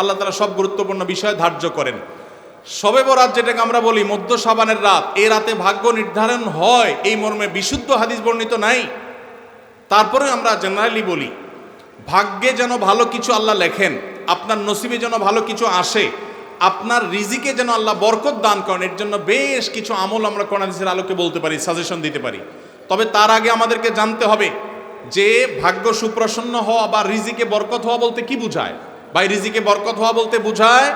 আল্লাহ তালা সব গুরুত্বপূর্ণ বিষয় ধার্য করেন। সবে বরাত যেটাকে আমরা বলি মধ্য সাবানের রাত এই রাতে ভাগ্য নির্ধারণ হয়, এই মর্মে বিশুদ্ধ হাদিস বর্ণিত নাই। তারপরে আমরা জেনারেলি বলি, ভাগ্যে যেন ভালো কিছু আল্লাহ লেখেন, আপনার নসিবে যেন ভালো কিছু আসে, আপনার রিজিকে যেন আল্লাহ বরকত দান করেন, এর জন্য বেশ কিছু আমল আমরা কোরআন হাদিসের আলোকে বলতে পারি সাজেশন দিতে পারি। তবে তার আগে আমাদেরকে জানতে হবে যে ভাগ্য সুপ্রসন্ন হওয়া বা রিজিকে বরকত হওয়া বলতে কি বুঝায়? এই রিজিকে বরকত হওয়া বলতে বুঝায়,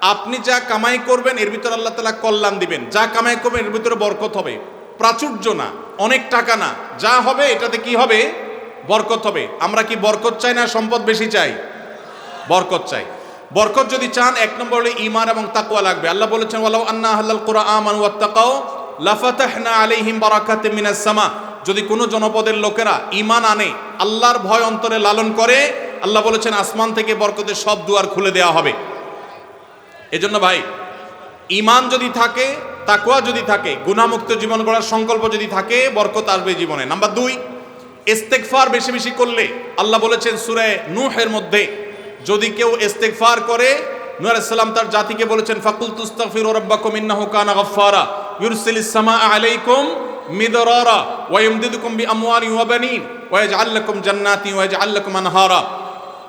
আপনি যা কামাই করবেন, এর ভিতরে আল্লাহ তালা কল্যাণ দিবেন। যা কামাই করবেন, এর ভিতরে বরকত হবে। প্রাচুর্য না, অনেক টাকা না। যা হবে, এটাতে কি হবে? বরকত হবে। আমরা কি বরকত চাই না সম্পদ বেশি চাই? বরকত চাই। বরকত যদি চান, এক নম্বর হলে ইমান এবং তাকওয়া লাগবে। আল্লাহ বলেছেন, ওয়ালাউ আন্না আহলাল কুরআন ওয়া তাকাও লাফাতাহনা আলাইহিম বারাকাতিম মিনাস সামা। যদি কোনো জনপদের লোকেরা ইমান আনে, আল্লাহর ভয় অন্তরে লালন করে আল্লাহ বলেছেন, আসমান থেকে বরকতের সব দুয়ার খুলে দেওয়া হবে। এজন্য ভাই ইমান যদি থাকে তাকুয়া যদি থাকে গুণামুক্ত জীবন গড়ার সংকল্প যদি থাকে, বরকত আসবে জীবনে। নাম্বার দুই ইস্তেকফার বেশি বেশি করলে, আল্লাহ বলেছেন সুরে নূহের মধ্যে, যদি কেউ ইস্তেকফার করে সালাম তার জাতিকে বলেছেন ফাকুল তুস্তাগফিরু রাব্বাকুম ইন্নাহু কানা গাফফারা, ইউরসিলিস সামা আলাইকুম মিদরারা, ওয়া ইমদিদুকুম বিআমওয়ালিন ওয়া বানিন, ওয়া ইয়াজআল লাকুম জান্নাতিন ওয়া ইয়াজআল লাকুম আনহারা।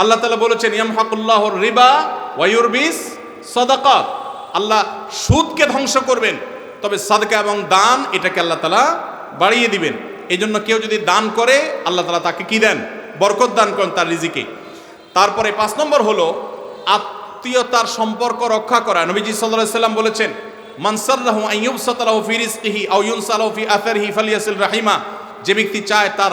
আল্লাহ তালা বলেছেন, ইয়ামহাকুল্লাহ রিবা ওয়ায়ুরবিস সদাকাত। আল্লাহ সুদকে ধ্বংস করবেন, তবে সাদকা এবং দান এটাকে আল্লাহ তালা বাড়িয়ে দিবেন। এই জন্য কেউ যদি দান করে, আল্লাহ তালা তাকে কি দেন? বরকত দান করেন তার রিজিকে। তারপরে পাঁচ নম্বর হলো আত্মীয়তার সম্পর্ক রক্ষা করা। নবীজি সাল্লাহ সাল্লাম বলেছেন মানসাল্লাহু আইয়ুব সাতালাহু ফি রিজকিহি আও ইউনসালাহু ফি আথারিহি ফালিয়াসিল রাহিমা। যে ব্যক্তি চায় তার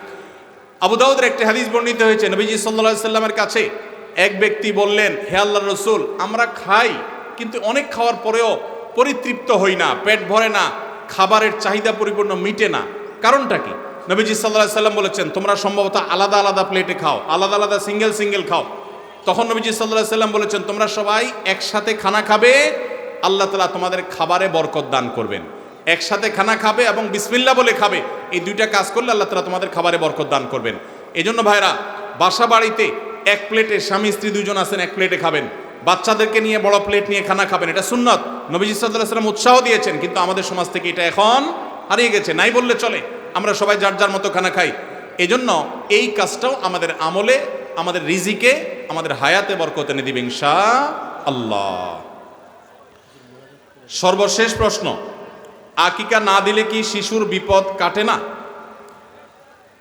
আবু দাউদের একটি হাদিস বর্ণিত হয়েছে, নবীজি সাল্লা সাল্লামের কাছে এক ব্যক্তি বললেন, হে আল্লাহ রসুল, আমরা খাই, কিন্তু অনেক খাওয়ার পরেও পরিতৃপ্ত হই না, পেট ভরে না, খাবারের চাহিদা পরিপূর্ণ মিটে না। কারণটা কি? নবীজি সাল্লাহ সাল্লাম বলেছেন, তোমরা সম্ভবত আলাদা আলাদা প্লেটে খাও, আলাদা আলাদা সিঙ্গেল সিঙ্গেল খাও। তখন নবীজি সাল্লাহ সাল্লাম বলেছেন, তোমরা সবাই একসাথে খানা খাবে, আল্লাহ তালা তোমাদের খাবারে বরকত দান করবেন। একসাথে খানা খাবে এবং বিসমিল্লা বলে খাবে। এই দুইটা কাজ করলে আল্লাহ তালা তোমাদের খাবারে বরকত দান করবেন। এই জন্য ভাইরা বাসা বাড়িতে এক প্লেটে স্বামী, স্ত্রী দুজন আছেন, এক প্লেটে খাবেন। বাচ্চাদেরকে নিয়ে বড় প্লেট নিয়ে খানা খাবেন। এটা সুন্নত। নবীজি সাল্লাম উৎসাহ দিয়েছেন, কিন্তু আমাদের সমাজ থেকে এটা এখন হারিয়ে গেছে। নাই বললে চলে। আমরা সবাই যার যার মতো খানা খাই। এজন্য এই কাজটাও আমাদের আমলে, আমাদের রিজিকে, আমাদের হায়াতে বরকত এনে দিবেন ইনশা আল্লাহ। সর্বশেষ প্রশ্ন। আকিকা না দিলে কি শিশুর বিপদ কাটে না?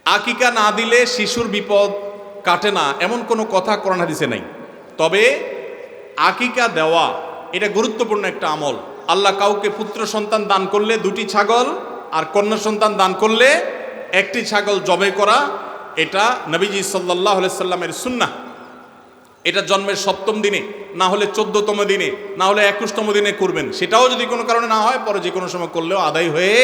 আকিকা না দিলে শিশুর বিপদ কাটে না, এমন কোনো কথা করোনা হাদিসে নাই। তবে আকিকা দেওয়া, এটা গুরুত্বপূর্ণ একটা আমল। আল্লাহ কাউকে পুত্র সন্তান দান করলে দুটি ছাগল আর কন্যা সন্তান দান করলে একটি ছাগল জবে করা, এটা নবীজি সাল্লাহ সাল্লামের সুন্না এটা জন্মের সপ্তম দিনে, না হলে চোদ্দতম দিনে, না হলে একুশতম দিনে করবেন। সেটাও যদি কোনো কারণে না হয়, পরে যে কোনো সময় করলেও আদায় হয়ে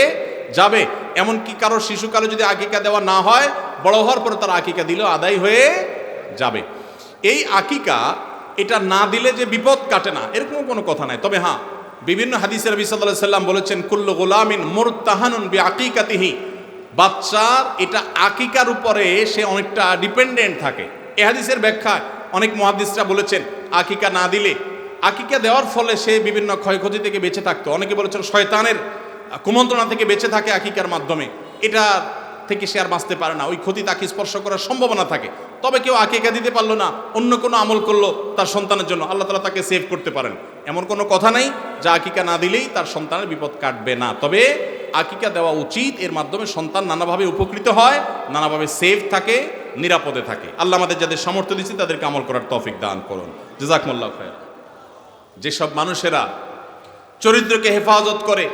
যাবে। এমনকি কারও শিশুকালে যদি আকিকা দেওয়া না হয়, বড় হওয়ার পরে তার আকিকা দিলেও আদায় হয়ে যাবে। এই আকিকা, এটা না দিলে যে বিপদ কাটে না এরকম কোনো কথা নাই। তবে হ্যাঁ বিভিন্ন হাদিসের সাল্লাল্লাহু সাল্লাম বলেছেন, কুল্লু গোলামিন মুরতাহানুন বি আকিকাতিহি বাচ্চার এটা আকিকার উপরে সে অনেকটা ডিপেন্ডেন্ট থাকে। এ হাদিসের ব্যাখ্যা অনেক মহাদিসরা বলেছেন, আকিকা না দিলে, আকিকা দেওয়ার ফলে সে বিভিন্ন ক্ষয়ক্ষতি থেকে বেঁচে থাকতো। অনেকে বলেছেন শয়তানের কুমন্ত্রণা থেকে বেঁচে থাকে আকিকার মাধ্যমে। এটা থেকে সে আর বাঁচতে পারে না। ওই ক্ষতি তাকে স্পর্শ করার সম্ভাবনা থাকে। তবে কেউ আকিকা দিতে পারল না, অন্য কোনো আমল করল তার সন্তানের জন্য, আল্লাহ তালা তাকে সেভ করতে পারেন। এমন কোনো কথা নেই যা আকিকা না দিলেই তার সন্তানের বিপদ কাটবে না। তবে আকিকা দেওয়া উচিত, এর মাধ্যমে সন্তান নানাভাবে উপকৃত হয়, নানাভাবে সেফ থাকে নিরাপদে থাকে। আল্লাহ আমাদের যাদের সামর্থ্য দিচ্ছে তাদেরকে আমল করার তৌফিক দান করুন। জাজাকমুল্লাহ খায় যেসব মানুষেরা চরিত্রকে হেফাজত করে,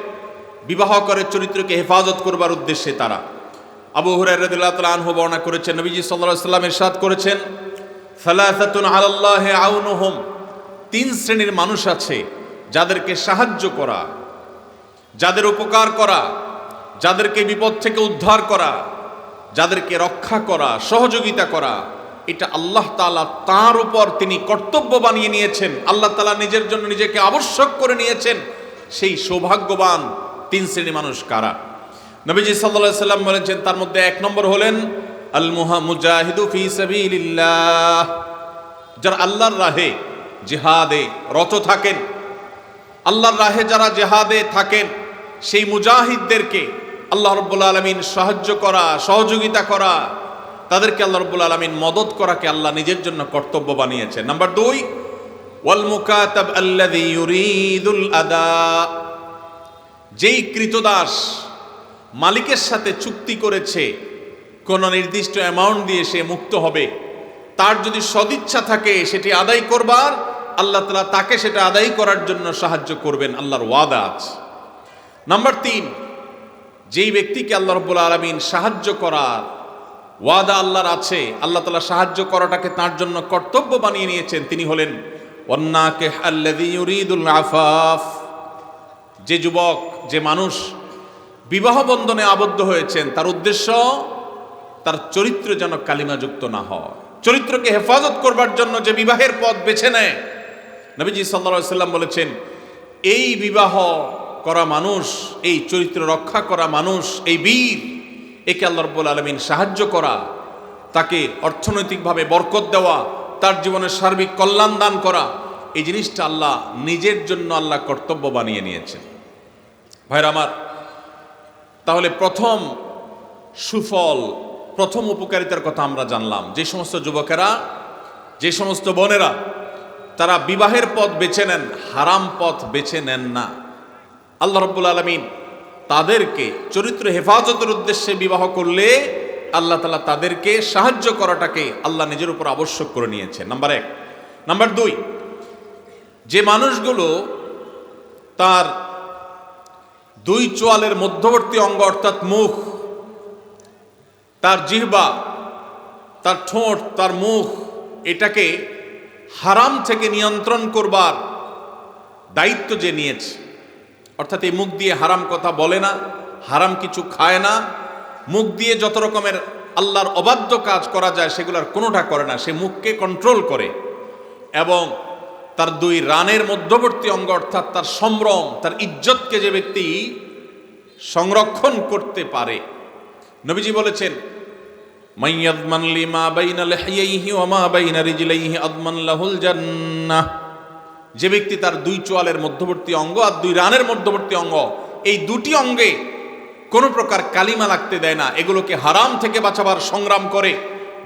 বিবাহ করে, চরিত্রকে হেফাজত করবার উদ্দেশ্যে তারা। আবু হুরাইরাদিল্লাহ তাআলা আনহু বর্ণনা করেছেন, নবীজি আলাইহি সাল্লাম ইরশাদ করেছেন, সালাসাতুন আলাল্লাহি আউনুহুম। তিন শ্রেণির মানুষ আছে, যাদেরকে সাহায্য করা, যাদের উপকার করা, যাদেরকে বিপদ থেকে উদ্ধার করা যাদেরকে রক্ষা করা, সহযোগিতা করা, এটা আল্লাহ তালা তার উপর তিনি কর্তব্য বানিয়ে নিয়েছেন। আল্লাহ তালা নিজের জন্য নিজেকে আবশ্যক করে নিয়েছেন। সেই সৌভাগ্যবান তিন শ্রেণি মানুষ কারা? নবীজি সাল্লাল্লাহু সাল্লাম বলেছেন, তার মধ্যে এক নম্বর হলেন আল মুহা মুজাহিদু ফি সাবিলিল্লাহ। যারা আল্লাহর রাহে জেহাদে রত থাকেন, আল্লাহর রাহে যারা জেহাদে থাকেন, সেই মুজাহিদদেরকে আল্লাহ রব্বুল আলমিন সাহায্য করা, সহযোগিতা করা, তাদেরকে আল্লাহ রব্বুল আলমিন মদত করাকে আল্লাহ নিজের জন্য কর্তব্য বানিয়েছেন। নাম্বার দুই, ওয়াল মুকাতাব আল্লাযী ইউরিদুল আদা। যেই কৃতদাস মালিকের সাথে চুক্তি করেছে, কোনো নির্দিষ্ট অ্যামাউন্ট দিয়ে সে মুক্ত হবে, তার যদি সদিচ্ছা থাকে, সেটি আদায় করবার, আল্লাহ তালা তাকে সেটা আদায় করার জন্য সাহায্য করবেন, আল্লাহর ওয়াদা আছে। নাম্বার তিন যেই ব্যক্তিকে আল্লাহ রব্বুল আলমিন সাহায্য করার ওয়াদা আল্লাহর আছে, আল্লাহ তালা সাহায্য করাটাকে তার জন্য কর্তব্য বানিয়ে নিয়েছেন, তিনি হলেন আল্লাদিউরিদুল আফাফ। যে যুবক, যে মানুষ বিবাহ বন্ধনে আবদ্ধ হয়েছেন, তার উদ্দেশ্য তার চরিত্র যেন কালিমাযুক্ত না হয়। চরিত্রকে হেফাজত করবার জন্য যে বিবাহের পথ বেছে নেয়, নবীজি সাল্লা সাল্লাম বলেছেন, এই বিবাহ করা মানুষ, এই চরিত্র রক্ষা করা মানুষ, এই বীর, একে আল্লাহ রব্বুল আলমিন সাহায্য করা, তাকে অর্থনৈতিকভাবে বরকত দেওয়া, তার জীবনের সার্বিক কল্যাণ দান করা, এই জিনিসটা আল্লাহ নিজের জন্য আল্লাহ কর্তব্য বানিয়ে নিয়েছেন। ভাইরা আমার, তাহলে প্রথম সুফল, প্রথম উপকারিতার কথা আমরা জানলাম। যে সমস্ত যুবকেরা, যে সমস্ত বোনেরা, তারা বিবাহের পথ বেছে নেন, হারাম পথ বেছে নেন না। আল্লাহ রব্বুল আলমিন তাদেরকে চরিত্র হেফাজতের উদ্দেশ্যে বিবাহ করলে আল্লাহ তালা তাদেরকে সাহায্য করাটাকে আল্লাহ নিজের উপর আবশ্যক করে নিয়েছে নাম্বার এক। নাম্বার দুই, যে মানুষগুলো তার দুই চোয়ালের মধ্যবর্তী অঙ্গ অর্থাৎ মুখ, তার জিহবা, তার ঠোঁট, তার মুখ, এটাকে হারাম থেকে নিয়ন্ত্রণ করবার দায়িত্ব যে নিয়েছে অর্থাৎ এই মুখ দিয়ে হারাম কথা বলে না, হারাম কিছু খায় না, মুখ দিয়ে যত রকমের আল্লাহর অবাধ্য কাজ করা যায় সেগুলোর কোনোটা করে না, সে মুখকে কন্ট্রোল করে এবং তার দুই রানের মধ্যবর্তী অঙ্গ অর্থাৎ তার সম্ভ্রম, তার ইজ্জতকে যে ব্যক্তি সংরক্ষণ করতে পারে। নবীজি বলেছেন মাইয়াদমান লিমা বাইনা লিহিয়াইহি ওয়া মা বাইনা রিজলাইহি আদমান লাহুল জান্নাহ। যে ব্যক্তি তার দুই চোয়ালের মধ্যবর্তী অঙ্গ আর দুই রানের মধ্যবর্তী অঙ্গ, এই দুটি অঙ্গে কোনো প্রকার কালিমা লাগতে দেয় না। এগুলোকে হারাম থেকে বাঁচাবার সংগ্রাম করে,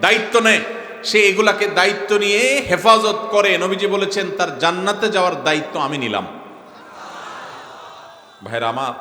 দায়িত্ব নেয়। সে এগুলাকে দায়িত্ব নিয়ে হেফাজত করে। নবীজি বলেছেন, তার জান্নাতে যাওয়ার দায়িত্ব আমি নিলাম। ভাইরা আমার